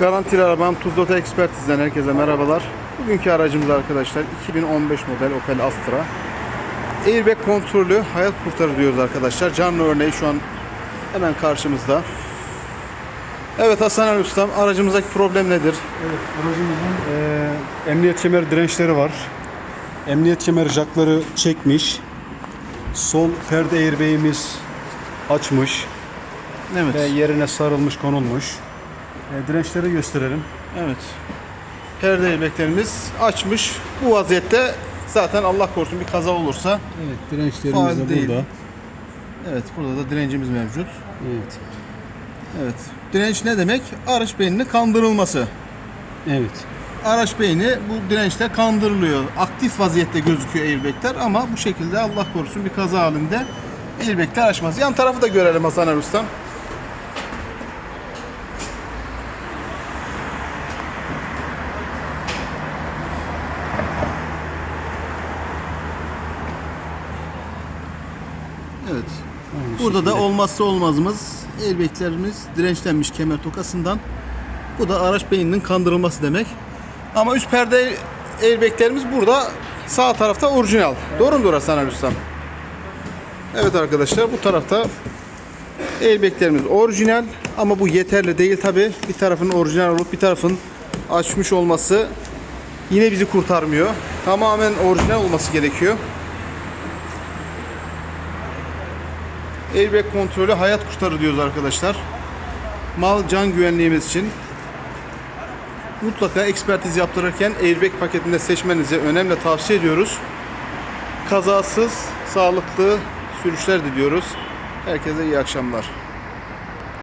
Garantili arabam Tuzlota Ekspertiz'den herkese merhabalar. Bugünkü aracımız arkadaşlar 2015 model Opel Astra. Airbag kontrolü hayat kurtarır diyoruz arkadaşlar. Canlı örneği şu an hemen karşımızda. Evet Hasan Ali Ustam aracımızdaki problem nedir? Evet, aracımızın eee, emniyet kemer dirençleri var. Emniyet kemer jakları çekmiş. Sol perde airbag'imiz açmış Evet. ve yerine sarılmış, konulmuş. E, dirençleri gösterelim. Evet. Perde airbaglerimiz açmış. Bu vaziyette zaten Allah korusun bir kaza olursa Evet, dirençlerimiz de değil. burada. Evet burada da direncimiz mevcut. Evet. Evet. Direnç ne demek? Araç beyninin kandırılması. Evet. Araç beyni bu dirençte kandırılıyor. Aktif vaziyette gözüküyor airbagler ama bu şekilde Allah korusun bir kaza halinde airbagler açmaz. Yan tarafı da görelim Hasan Ali Ustam. Evet. Aynı Burada da şekilde. olmazsa olmazımız airbaglerimiz dirençlenmiş kemer tokasından. Bu da araç beyninin kandırılması demek. Ama üst perde airbaglerimiz burada sağ tarafta orijinal. Doğru mudur Hasan Ali Ustam? Evet arkadaşlar bu tarafta airbaglerimiz orijinal ama bu yeterli değil tabi. Bir tarafın orijinal olup bir tarafın açmış olması yine bizi kurtarmıyor. Tamamen orijinal olması gerekiyor. Airbag kontrolü hayat kurtarır diyoruz arkadaşlar. Mal can güvenliğimiz için mutlaka ekspertiz yaptırırken airbag paketinde seçmenizi önemli tavsiye ediyoruz. Kazasız, sağlıklı sürüşler diliyoruz. Herkese iyi akşamlar.